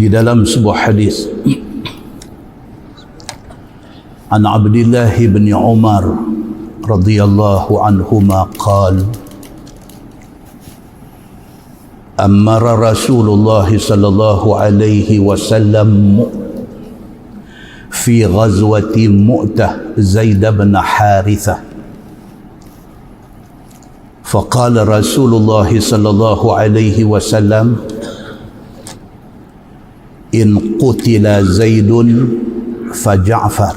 di dalam sebuah hadis. الله بن عمر رضي الله عنهما قال أمر رسول الله صلى الله عليه وسلم في غزوة مؤتة زيد بن حارثة فقال رسول الله صلى الله عليه وسلم إن قتل زيد فجعفر.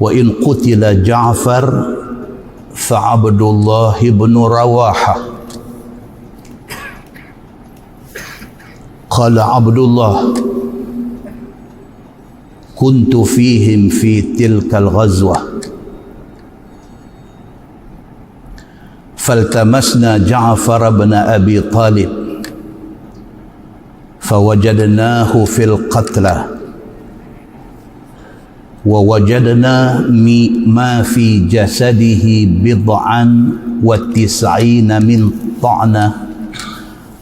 وإن قتل جعفر فعبد الله بن رواحة. قال عبد الله كنت فيهم في تلك الغزوة. فالتمسنا جعفر بن أبي طالب. فوجدناه في القتلى ووجدنا ما في جسده بضعا وتسعين من طعنة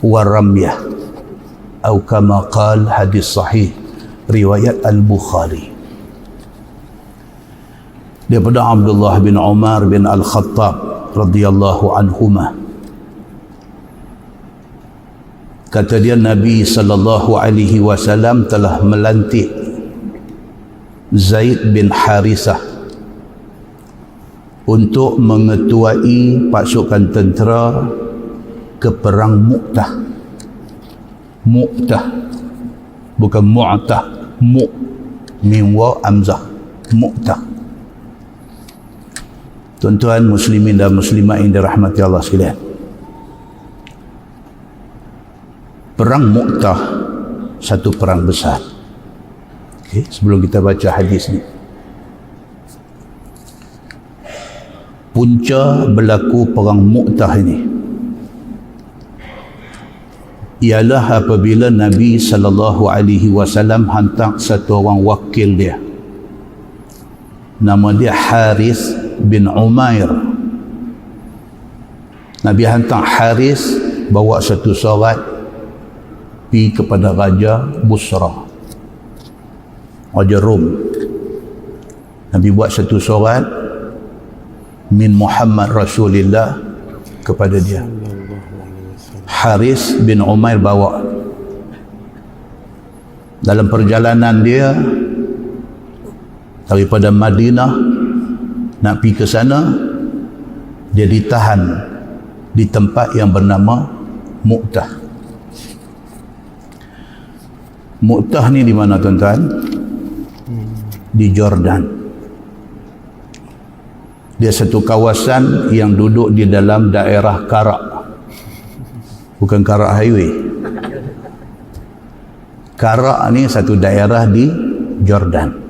ورمية أو كما قال حديث صحيح رواية البخاري daripada Abdullah bin Umar bin Al-Khattab radhiyallahu anhuma kata dia Nabi sallallahu alaihi wasallam telah melantik Zaid bin Harisah untuk mengetuai pasukan tentera ke perang Mu'tah. Mu'tah bukan Mu'tah, Mu' min wa amzah. Mu'tah. Tuan-tuan muslimin dan muslimat yang dirahmati Allah sekalian. Perang Mu'tah satu perang besar. Okay, sebelum kita baca hadis ni. Punca berlaku perang Mu'tah ini ialah apabila Nabi sallallahu alaihi wasallam hantar satu orang wakil dia. Nama dia Haris bin Umair. Nabi hantar Haris bawa satu surat pergi kepada Raja Busra. Raja Rom. Nabi buat satu surat min Muhammad Rasulullah kepada dia. Haris bin Umair bawa dalam perjalanan dia daripada Madinah nak pergi ke sana dia ditahan di tempat yang bernama Mu'tah Mu'tah ni di mana tuan-tuan? di Jordan. Dia satu kawasan yang duduk di dalam daerah Karak. Bukan Karak Highway. Karak ni satu daerah di Jordan.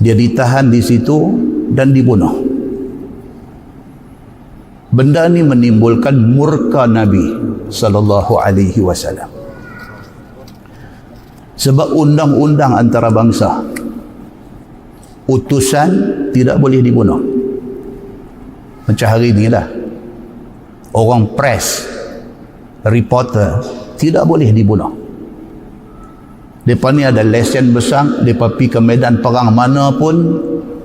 Dia ditahan di situ dan dibunuh. Benda ni menimbulkan murka Nabi sallallahu alaihi wasallam. Sebab undang-undang antara bangsa utusan tidak boleh dibunuh. Macam hari ni lah orang press reporter tidak boleh dibunuh. Mereka ni ada lesen besar mereka pergi ke medan perang mana pun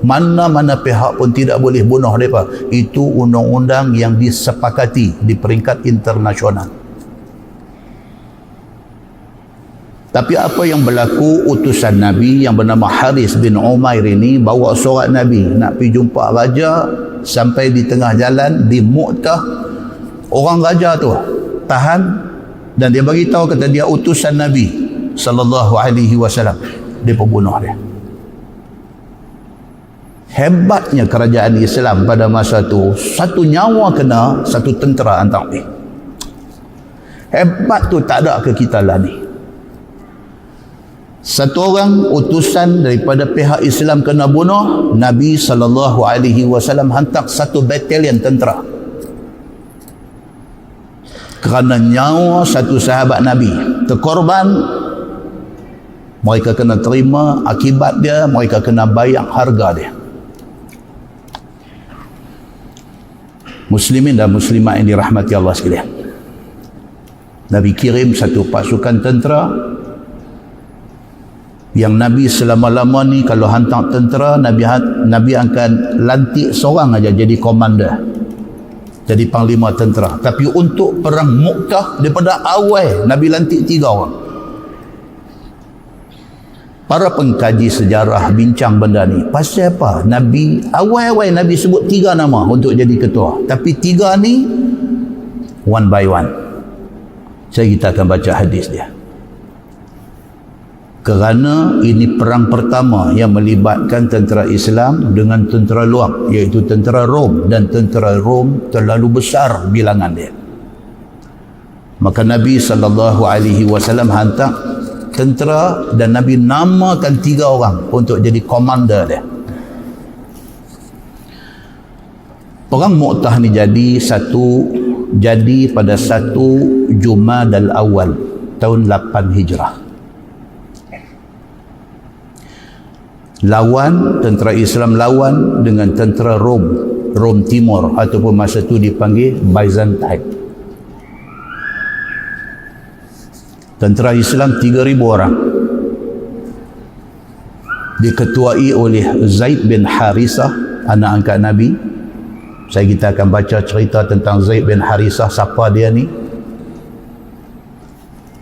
mana-mana pihak pun tidak boleh bunuh mereka. Itu undang-undang yang disepakati di peringkat internasional. Tapi apa yang berlaku utusan Nabi yang bernama Haris bin Umair ini bawa surat Nabi nak pergi jumpa raja sampai di tengah jalan di Mu'tah orang raja tu tahan dan dia bagi tahu kata dia utusan Nabi sallallahu alaihi wasallam. Dia pembunuh dia hebatnya kerajaan Islam pada masa tu satu nyawa kena satu tentera hantar ni. Hebat tu tak ada ke kita lah ni? Satu orang utusan daripada pihak Islam kena bunuh Nabi sallallahu alaihi wasallam hantar satu batalion tentera. Kerana nyawa satu sahabat Nabi terkorban mereka kena terima akibat dia mereka kena bayar harga dia Muslimin dan muslimat yang dirahmati Allah sekalian. Nabi kirim satu pasukan tentera. Yang Nabi selama-lama ni kalau hantar tentera Nabi Nabi akan lantik seorang aja jadi komander. Jadi panglima tentera. Tapi untuk perang Mu'tah daripada awal Nabi lantik tiga orang para pengkaji sejarah bincang benda ni. Pasal apa? Nabi awal-awal Nabi sebut tiga nama untuk jadi ketua. Tapi tiga ni one by one. Saya kita akan baca hadis dia. Kerana ini perang pertama yang melibatkan tentera Islam dengan tentera luar iaitu tentera Rom. Dan tentera Rom terlalu besar bilangan dia. Maka Nabi wasallam hantar tentera dan Nabi namakan tiga orang untuk jadi komander dia. Perang Mu'tah ni jadi satu jadi pada satu Jumadal Awal tahun 8 Hijrah. Lawan tentera Islam lawan dengan tentera Rom Rom Timur ataupun masa itu dipanggil Byzantine tentera Islam 3000 orang. Diketuai oleh Zaid bin Harisah anak angkat Nabi. Saya kita akan baca cerita tentang Zaid bin Harisah siapa dia ni.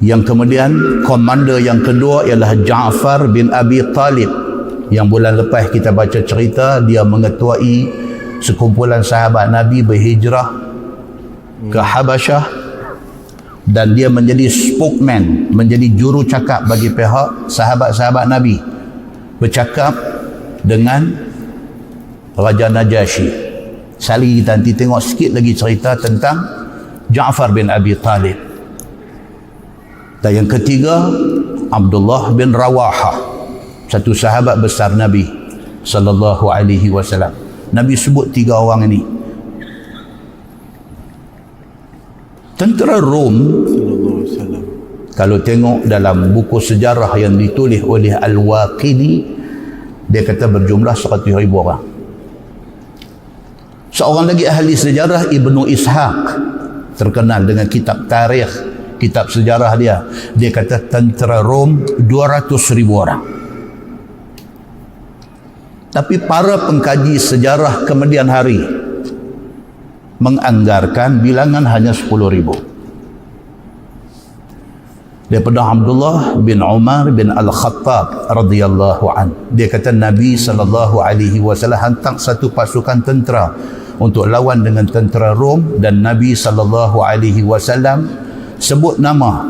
Yang kemudian komander yang kedua ialah Ja'far bin Abi Talib. Yang bulan lepas kita baca cerita dia mengetuai sekumpulan sahabat Nabi berhijrah ke Habasyah dan dia menjadi spokesman menjadi juru cakap bagi pihak sahabat-sahabat Nabi bercakap dengan Raja Najasyi sekali kita nanti tengok sikit lagi cerita tentang Ja'far bin Abi Talib dan yang ketiga Abdullah bin Rawahah satu sahabat besar Nabi sallallahu alaihi wasallam. Nabi sebut tiga orang ini. Tentera Rom kalau tengok dalam buku sejarah yang ditulis oleh Al-Waqidi dia kata berjumlah 100 ribu orang. Seorang lagi ahli sejarah Ibnu Ishaq terkenal dengan kitab tarikh, kitab sejarah dia. Dia kata tentera Rom 200 ribu orang. Tapi para pengkaji sejarah kemudian hari menganggarkan bilangan hanya 10 ribu. Daripada Abdullah bin Umar bin Al-Khattab radhiyallahu an. Dia kata Nabi sallallahu alaihi wasallam hantar satu pasukan tentera untuk lawan dengan tentera Rom dan Nabi sallallahu alaihi wasallam sebut nama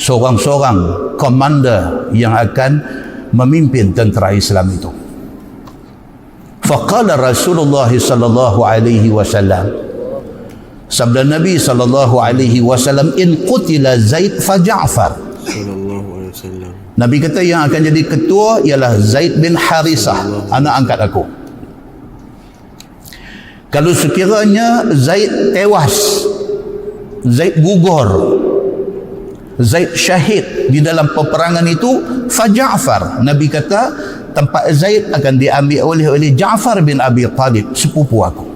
seorang-seorang komander yang akan memimpin tentera Islam itu. Faqala Rasulullah sallallahu alaihi wasallam. Sabda Nabi sallallahu alaihi wasallam in qutila Zaid fa Ja'far. Sallallahu alaihi wasallam. Nabi kata yang akan jadi ketua ialah Zaid bin Harisah anak angkat aku. Kalau sekiranya Zaid tewas Zaid gugur Zaid syahid di dalam peperangan itu fa Ja'far. Nabi kata tempat Zaid akan diambil oleh oleh Ja'far bin Abi Talib sepupu aku.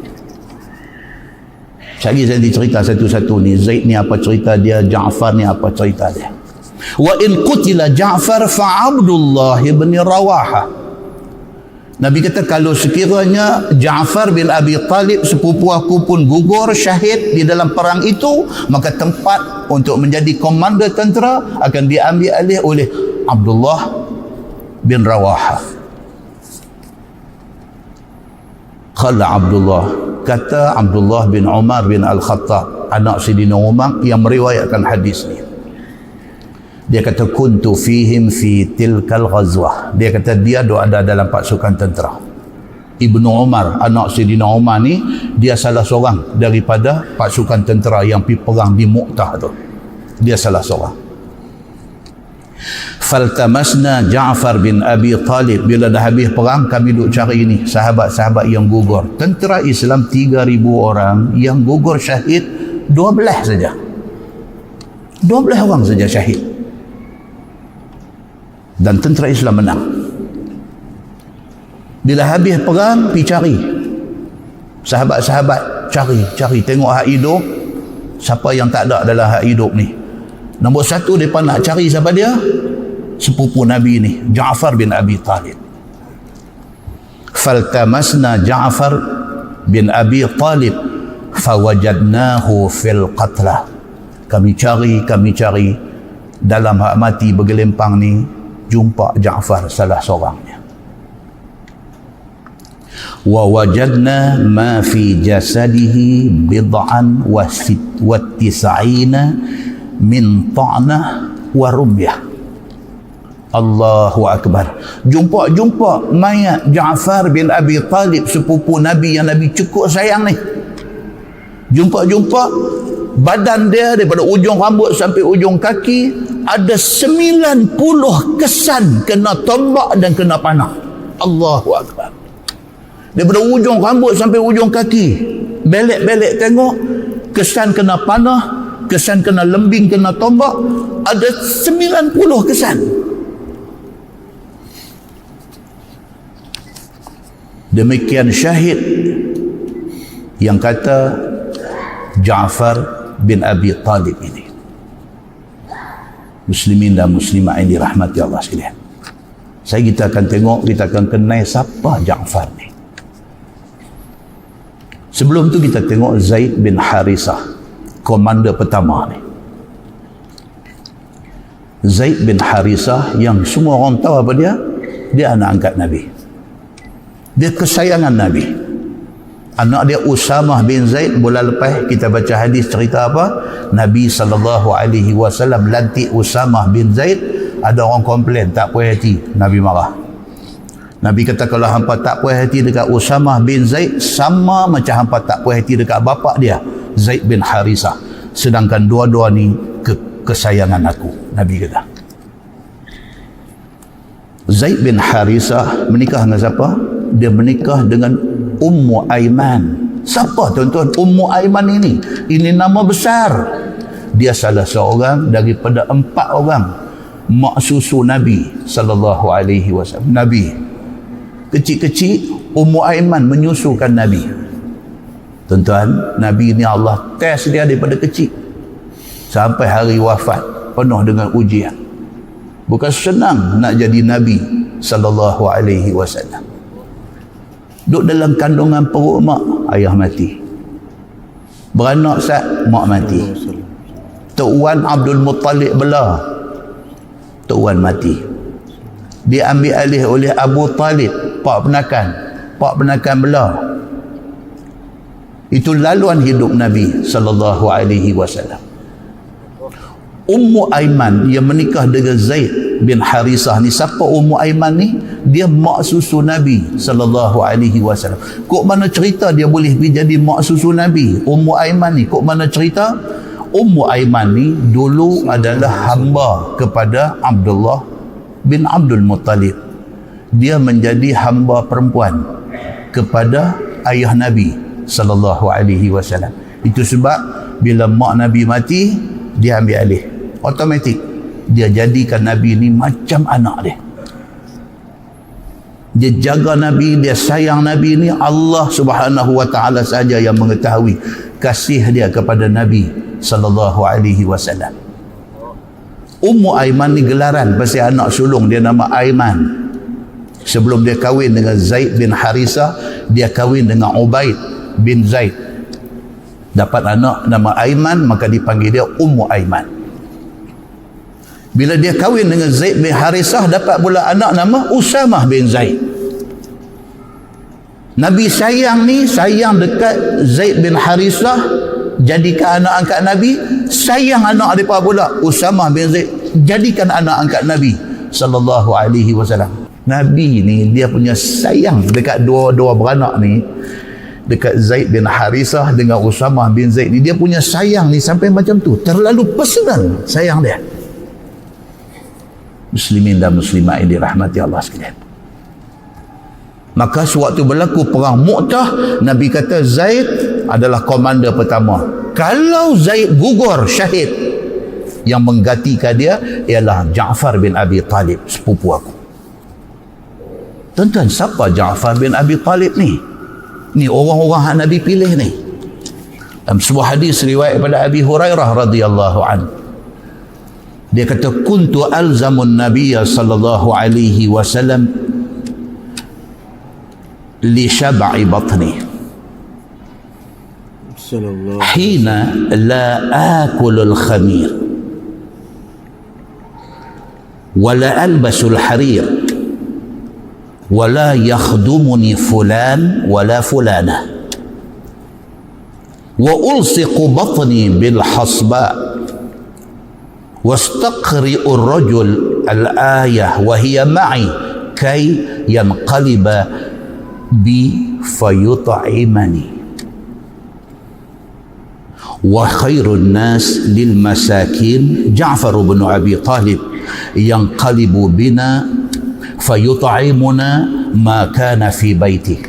Cari saya dicerita satu-satu ni Zaid ni apa cerita dia Ja'far ni apa cerita dia. Wa in qutila Ja'far fa Abdullah bin Rawaha. Nabi kata kalau sekiranya Ja'far bin Abi Talib sepupu aku pun gugur syahid di dalam perang itu maka tempat untuk menjadi komander tentera akan diambil alih oleh Abdullah bin Rawaha. Khala Abdullah kata Abdullah bin Umar bin Al-Khattab anak Sidina Umar yang meriwayatkan hadis ni. Dia kata kuntu fihim fi tilkal ghazwah. Dia kata dia ada dalam pasukan tentera. Ibnu Umar anak Sidina Umar ni dia salah seorang daripada pasukan tentera yang pergi perang di Mu'tah tu. Dia salah seorang faltamasna Ja'far bin Abi Talib. Bila dah habis perang kami duk cari ini sahabat-sahabat yang gugur. Tentera Islam 3000 orang yang gugur syahid 12 saja. 12 orang saja syahid. Dan tentera Islam menang. Bila habis perang pergi cari. Sahabat-sahabat cari cari. Tengok hak hidup. Siapa yang tak ada dalam hak hidup ni nombor satu mereka nak cari siapa dia? Sepupu Nabi ni Ja'far bin Abi Talib. Faltamasna Ja'far bin Abi Talib fawajadnahu fil qatlah kami cari kami cari. Dalam hak mati bergelempang ni jumpa Ja'far salah seorangnya. Wa wajadna ma fi jasadihi bid'an wa sit wa tis'ina min ta'nah wa rumyah Allahu Akbar. Jumpa-jumpa mayat Ja'far bin Abi Talib sepupu Nabi yang Nabi cukup sayang ni. Jumpa-jumpa badan dia daripada ujung rambut sampai ujung kaki ada 90 kesan kena tombak dan kena panah. Allahu Akbar. Daripada ujung rambut sampai ujung kaki. Belek-belek tengok kesan kena panah, kesan kena lembing, kena tombak, ada 90 kesan. Demikian syahid yang kata Ja'far bin Abi Talib ini. Muslimin dan muslimah ini rahmati Allah sekalian. Saya kita akan tengok, kita akan kenal siapa Ja'far ni. Sebelum tu kita tengok Zaid bin Harisah, komander pertama ni. Zaid bin Harisah yang semua orang tahu apa dia? Dia anak angkat Nabi. Dia kesayangan Nabi. Anak dia Usamah bin Zaid bulan lepas kita baca hadis cerita apa? Nabi SAW lantik Usamah bin Zaid. Ada orang komplain tak puas hati Nabi marah. Nabi kata kalau hampa tak puas hati dekat Usamah bin Zaid sama macam hampa tak puas hati dekat bapak dia Zaid bin Harisah sedangkan dua-dua ni ke kesayangan aku Nabi kata Zaid bin Harisah menikah dengan siapa? dia menikah dengan Ummu Aiman. Siapa tuan-tuan Ummu Aiman ini? Ini nama besar. Dia salah seorang daripada empat orang mak susu Nabi sallallahu alaihi wasallam. Nabi kecil-kecil Ummu Aiman menyusukan Nabi. Tuan-tuan, Nabi ini Allah tes dia daripada kecil sampai hari wafat penuh dengan ujian. Bukan senang nak jadi Nabi sallallahu alaihi wasallam. Duduk dalam kandungan perut mak, ayah mati. Beranak sat, mak mati. Tok Wan Abdul Muttalib belah. Tok Wan mati. Dia ambil alih oleh Abu Talib, pak penakan. Pak penakan belah. Itu laluan hidup Nabi sallallahu alaihi wasallam. Ummu Aiman yang menikah dengan Zaid bin Harisah ni. Siapa Ummu Aiman ni? Dia mak susu Nabi sallallahu alaihi wasallam. Kok mana cerita dia boleh jadi mak susu Nabi? Ummu Aiman ni kok mana cerita? Ummu Aiman ni dulu adalah hamba kepada Abdullah bin Abdul Muttalib. Dia menjadi hamba perempuan kepada ayah Nabi sallallahu alaihi wasallam. Itu sebab bila mak Nabi mati dia ambil alih. Automatik dia jadikan Nabi ni macam anak dia. Dia jaga Nabi dia sayang Nabi ni Allah subhanahu wa ta'ala saja yang mengetahui kasih dia kepada Nabi sallallahu alaihi wasallam. Ummu Aiman ni gelaran pasal anak sulung dia nama Aiman. Sebelum dia kahwin dengan Zaid bin Harisa dia kahwin dengan Ubaid bin Zaid dapat anak nama Aiman maka dipanggil dia Ummu Aiman bila dia kahwin dengan Zaid bin Harisah dapat pula anak nama Usamah bin Zaid. Nabi sayang ni sayang dekat Zaid bin Harisah jadikan anak angkat Nabi sayang anak dia pula Usamah bin Zaid jadikan anak angkat Nabi sallallahu alaihi wasallam. Nabi ni dia punya sayang dekat dua-dua beranak ni dekat Zaid bin Harisah dengan Usamah bin Zaid ni dia punya sayang ni sampai macam tu terlalu personal sayang dia muslimin dan muslimat yang dirahmati Allah sekalian. Maka sewaktu berlaku perang Mu'tah, Nabi kata Zaid adalah komander pertama. Kalau Zaid gugur syahid, yang menggantikan dia ialah Ja'far bin Abi Talib, sepupu aku. Tuan-tuan, siapa Ja'far bin Abi Talib ni? Ni orang-orang yang Nabi pilih ni. dalam sebuah hadis riwayat pada Abi Hurairah radhiyallahu an dia kata kuntu alzamun nabiyya sallallahu alaihi wasallam li syab'i batni sallallahu hina la akulu al-khamir ولا ألبس الحرير ولا يخدمني فلان ولا فلانة. وألصق بطني بالحصباء واستقرئ الرجل الآية وهي معي كي ينقلب بي فيطعمني. وخير الناس للمساكين. جعفر بن أبي طالب ينقلب بنا فيطعمنا ما كان في بيته.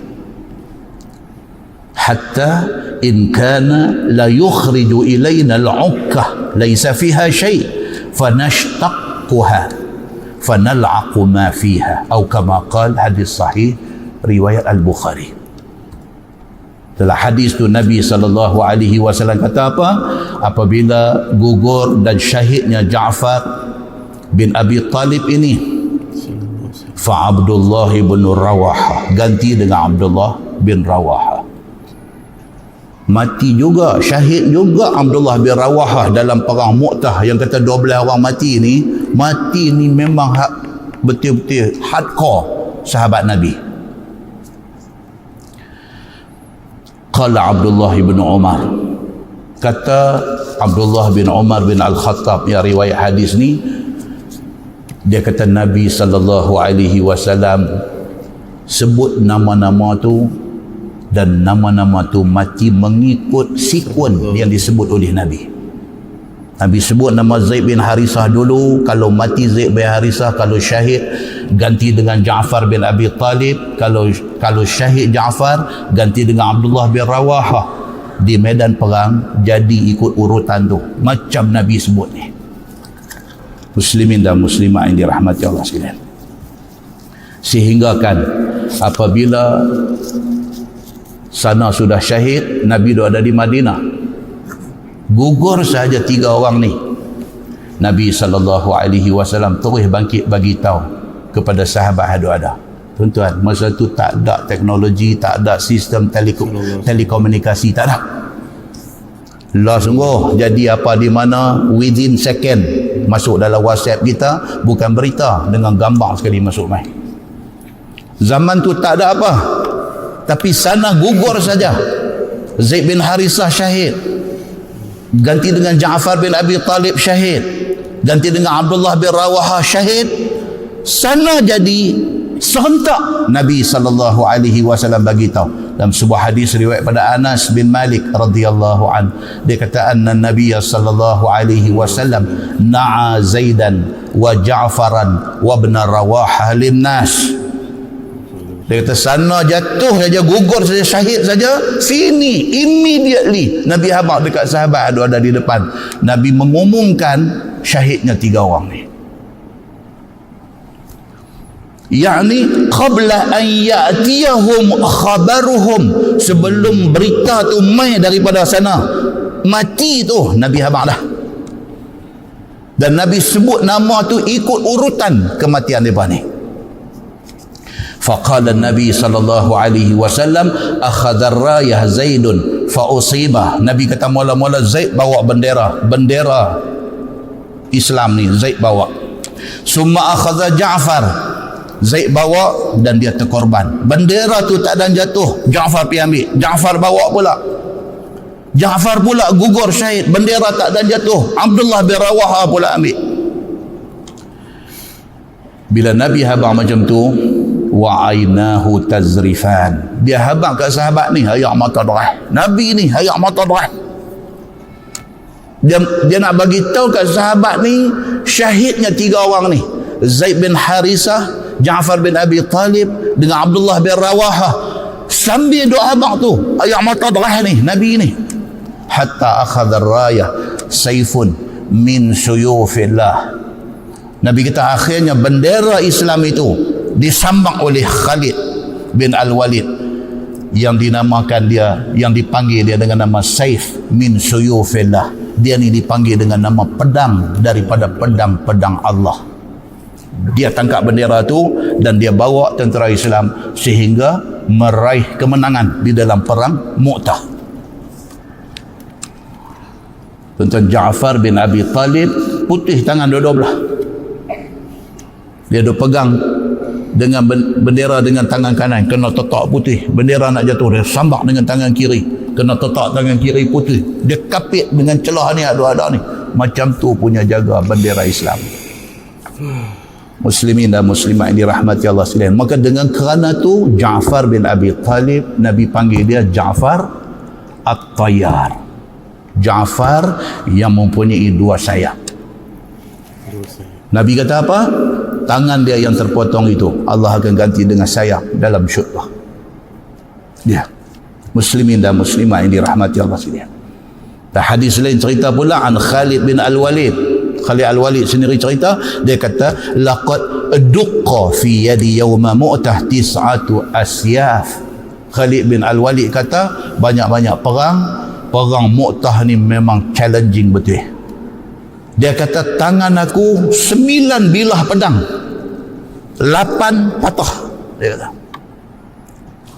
حتى إن كان لا يخرج إلينا العكة ليس فيها شيء فنشتقها فنلعق ما فيها. أو كما قال حديث صحيح رواية البخاري. Dalam hadis tu Nabi sallallahu alaihi wasallam kata apa? Apabila gugur dan syahidnya Ja'far bin Abi Talib ini fa Abdullah bin Rawaha. Ganti dengan Abdullah bin Rawaha. Mati juga syahid juga Abdullah bin Rawaha dalam perang Mu'tah. Yang kata 12 orang mati ni mati ni memang hak betul-betul hardcore sahabat Nabi. Qala Abdullah bin Umar. Kata Abdullah bin Umar bin Al-Khattab yang riwayat hadis ni dia kata Nabi sallallahu alaihi wasallam sebut nama-nama tu dan nama-nama tu mati mengikut sekuen yang disebut oleh Nabi. Nabi sebut nama Zaid bin Harisah dulu kalau mati Zaid bin Harisah kalau syahid ganti dengan Ja'far bin Abi Talib kalau kalau syahid Ja'far ganti dengan Abdullah bin Rawaha di medan perang jadi ikut urutan tu. Macam Nabi sebut ni muslimin dan muslimah yang dirahmati Allah sekalian. Sehingga kan apabila sana sudah syahid Nabi dah ada di Madinah. Gugur saja tiga orang ni. Nabi sallallahu alaihi wasallam terus bangkit bagi tahu kepada sahabat hadu ada. Tuan-tuan masa tu tak ada teknologi tak ada sistem telekom, telekomunikasi tak ada. Lah sungguh jadi apa di mana? Within second masuk dalam whatsapp kita bukan berita dengan gambar sekali masuk mai. Zaman tu tak ada apa. Tapi sana gugur saja. Zaid bin Harisah syahid. Ganti dengan Ja'far bin Abi Talib syahid. Ganti dengan Abdullah bin Rawaha syahid. Sana jadi serentak Nabi sallallahu alaihi wasallam bagi tahu dalam sebuah hadis riwayat pada Anas bin Malik radhiyallahu an. Dia kata anna Nabi sallallahu alaihi wasallam na'a Zaidan wa Ja'faran wa ibn Rawaha lin nas. Dia kata sana jatuh saja gugur saja syahid saja sini immediately. Nabi habaq dekat sahabat ada ada di depan. Nabi mengumumkan syahidnya tiga orang ni yakni qabla an ya'tiyahum khabaruhum. Sebelum berita tu mai daripada sana mati tu Nabi Habalah. Dan Nabi sebut nama tu ikut urutan kematian mereka ni. Faqala Nabi sallallahu alaihi wasallam akhadha rayah zaidun fa usiba Nabi kata mula-mula Zaid bawa bendera bendera Islam ni Zaid bawa. Summa akhadha Ja'far. Zaid bawa dan dia terkorban. Bendera tu tak dan jatuh. Ja'far pergi ambil. Ja'far bawa pula. Ja'far pula gugur syahid. Bendera tak dan jatuh. Abdullah bin Rawaha pula ambil. Bila Nabi habang macam tu wa ainahu tazrifan. Dia habaq kat sahabat ni ayak mata darah. Nabi ni ayak mata darah. Dia dia nak bagi tahu kat sahabat ni syahidnya tiga orang ni Zaid bin Harisah Ja'far bin Abi Talib dengan Abdullah bin Rawaha sambil doa abang tu ayak mata darah ni nabi ni. Hatta akhadha raya saifun min suyufillah Nabi kita akhirnya bendera Islam itu disambang oleh Khalid bin Al-Walid yang dinamakan dia yang dipanggil dia dengan nama Saif min suyufillah dia ni dipanggil dengan nama pedang daripada pedang-pedang Allah dia tangkap bendera tu dan dia bawa tentera Islam sehingga meraih kemenangan di dalam perang Mu'tah. Tuan Ja'far bin Abi Talib putih tangan dua-dua belah dia duk pegang dengan bendera dengan tangan kanan kena tetak putih. Bendera nak jatuh dia sambak dengan tangan kiri kena tetak tangan kiri putih. Dia kapit dengan celah ni ada-ada ni. Macam tu punya jaga bendera Islam muslimin dan muslimat yang dirahmati Allah sekalian. Maka dengan kerana tu Ja'far bin Abi Talib Nabi panggil dia Ja'far At-Tayyar. Ja'far yang mempunyai dua sayap. Nabi kata apa? tangan dia yang terpotong itu Allah akan ganti dengan sayap dalam syurga. Ya. Muslimin dan muslimah yang dirahmati Allah sekalian. Dan hadis lain cerita pula an Khalid bin Al-Walid Khalid Al-Walid sendiri cerita dia kata laqad duqqa fi yadi yawma mu'tah tis'atu asyaf Khalid bin Al-Walid kata banyak-banyak perang perang mu'tah ni memang challenging betul dia kata tangan aku sembilan bilah pedang. Lapan patah. Dia kata.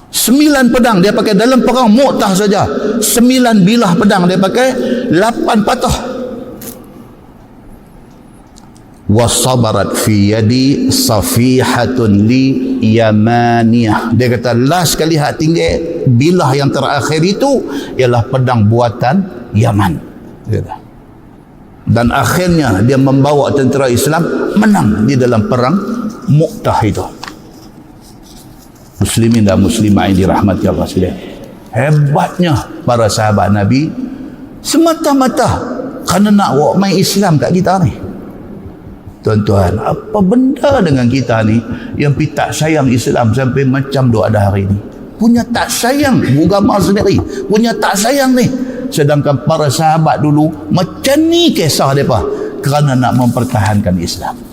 Sembilan pedang dia pakai dalam perang Mu'tah saja. Sembilan bilah pedang dia pakai. Lapan patah. Wasabarat fi yadi safihatun li yamaniyah. Dia kata last kali hak tinggi bilah yang terakhir itu ialah pedang buatan Yaman. Dan akhirnya dia membawa tentera Islam menang di dalam perang Mu'tah itu muslimin dan muslimah yang dirahmati Allah sekalian hebatnya para sahabat Nabi semata-mata kerana nak main Islam kat kita ni tuan-tuan apa benda dengan kita ni yang tak sayang Islam sampai macam doa ada hari ni? Punya tak sayang agama sendiri. Punya tak sayang ni. Sedangkan para sahabat dulu macam ni kisah mereka kerana nak mempertahankan Islam